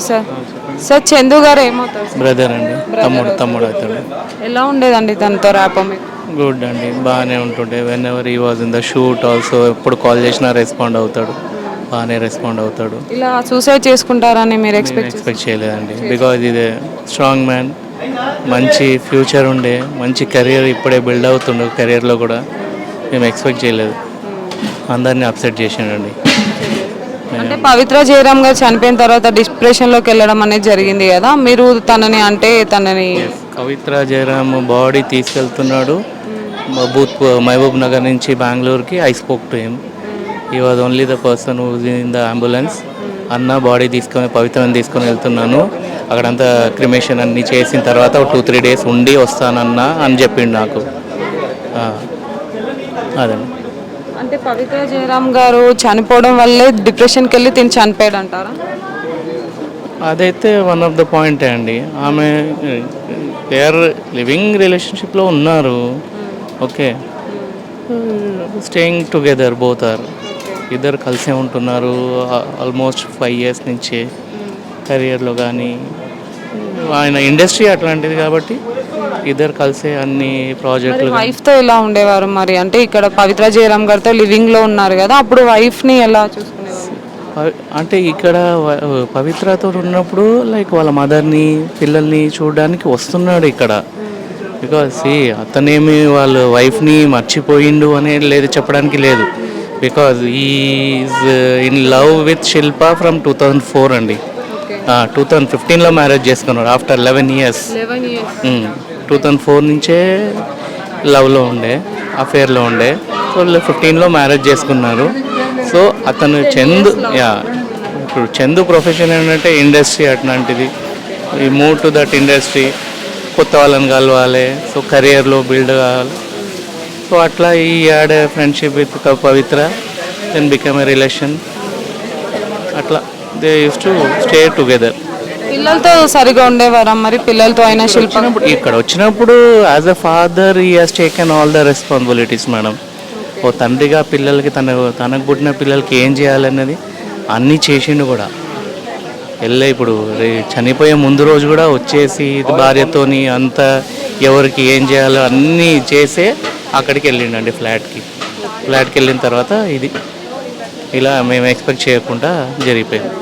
Sir. Sir Chandu గారు ఏమవుతారు? Brother అండి. తమ్ముడు తమ్ముడు అవుతాడు. ఎలా ఉండేదండి తనతో ర్యాప్ గుడ్ అండి. బాగానే ఉంటుండే. Whenever he was in the shoot also ఎప్పుడు కాల్ చేసినా రెస్పాండ్ అవుతాడు. బాగానే రెస్పాండ్ అవుతాడు. ఇలా సూసైడ్ చేసుకుంటారని మీరు ఎక్స్పెక్ట్ ఎక్స్పెక్ట్ చేయలేదండి. బికాజ్ ఇది స్ట్రాంగ్ మ్యాన్ మంచి ఫ్యూచర్ ఉండే. మంచి కెరియర్ ఇప్పుడే బిల్డ్ అవుతుండే. కెరియర్లో కూడా మేము ఎక్స్పెక్ట్ చేయలేదు. అందరినీ అప్సెట్ చేసిండండి. అంటే పవిత్ర జయరామ్ గారు చనిపోయిన తర్వాత డిప్రెషన్లోకి వెళ్ళడం అనేది జరిగింది కదా. మీరు తనని అంటే తనని పవిత్ర జయరామ్ బాడీ తీసుకెళ్తున్నాడు. బూత్ మహబూబ్ నగర్ నుంచి బెంగళూరుకి. I spoke to him he was only the person who's in the ambulance అన్న బాడీ తీసుకొని పవిత్రని తీసుకొని వెళ్తున్నాను. అక్కడంతా క్రిమేషన్ అన్ని చేసిన తర్వాత ఒక టూ త్రీ డేస్ ఉండి వస్తానన్నా అని చెప్పిండు నాకు. ఆ, అదండి అంటే పవిత్ర జయరామ్ గారు చనిపోవడం వల్లే డిప్రెషన్కి వెళ్ళి తిని చనిపోయాడు అంటారా అదైతే వన్ ఆఫ్ ద పాయింటే అండి. ఆమె పేర్ లివింగ్ రిలేషన్షిప్లో ఉన్నారు. Okay. Staying together both are. ఇద్దరు కలిసే ఉంటున్నారు ఆల్మోస్ట్ ఫైవ్ ఇయర్స్ నుంచి కెరియర్లో కానీ ఆయన ఇండస్ట్రీ అట్లాంటిది కాబట్టి ఇద్దరు కలిసే అన్ని ప్రాజెక్టులు వైఫ్తో ఎలా ఉండేవారు మరి? అంటే ఇక్కడ పవిత్ర జయరామ్ గారితో లివింగ్లో ఉన్నారు కదా అప్పుడు వైఫ్ని ఎలా చూసుకునేవారు? అంటే ఇక్కడ పవిత్రతో ఉన్నప్పుడు లైక్ వాళ్ళ మదర్ని పిల్లల్ని చూడడానికి వస్తున్నాడు ఇక్కడ. బికాస్ అతనేమి వాళ్ళ వైఫ్ని మర్చిపోయిండు అనేది లేదు చెప్పడానికి లేదు. Because is in love with Shilpa from two thousand four అండి. టూ థౌజండ్ ఫిఫ్టీన్లో మ్యారేజ్ చేసుకున్నాడు after eleven years two thousand four నుంచే లవ్లో ఉండే అఫేర్లో ఉండే. సో ఫిఫ్టీన్లో మ్యారేజ్ చేసుకున్నారు. సో అతను చందు యా ఇప్పుడు చందు ప్రొఫెషన్ ఏంటంటే ఇండస్ట్రీ అట్లాంటిది. ఈ మూవ్ టు దట్ ఇండస్ట్రీ కొత్త వాళ్ళని కలవాలి సో కెరియర్లో బిల్డ్ కావాలి. సో అట్లా he had friendship with Pavitra then become a relation అట్లా they use to stay together పిల్లలతో సరిగా ఉండేవారా మరి? పిల్లలతో అయినా శిల్ప? వచ్చినప్పుడు ఇక్కడ వచ్చినప్పుడు as a father he has taken all the responsibilities madam ఓ తండ్రిగా పిల్లలకి తన తనకు పుట్టిన పిల్లలకి ఏం చేయాలన్నది అన్నీ చేసిండు కూడా. వెళ్ళే ఇప్పుడు చనిపోయే ముందు రోజు కూడా వచ్చేసి భార్యతోని అంతా ఎవరికి ఏం చేయాలో అన్నీ చేసే అక్కడికి వెళ్ళిండండి ఫ్లాట్కి. ఫ్లాట్కి వెళ్ళిన తర్వాత ఇది. ఇలా మేము ఎక్స్పెక్ట్ చేయకుండా జరిగిపోయింది.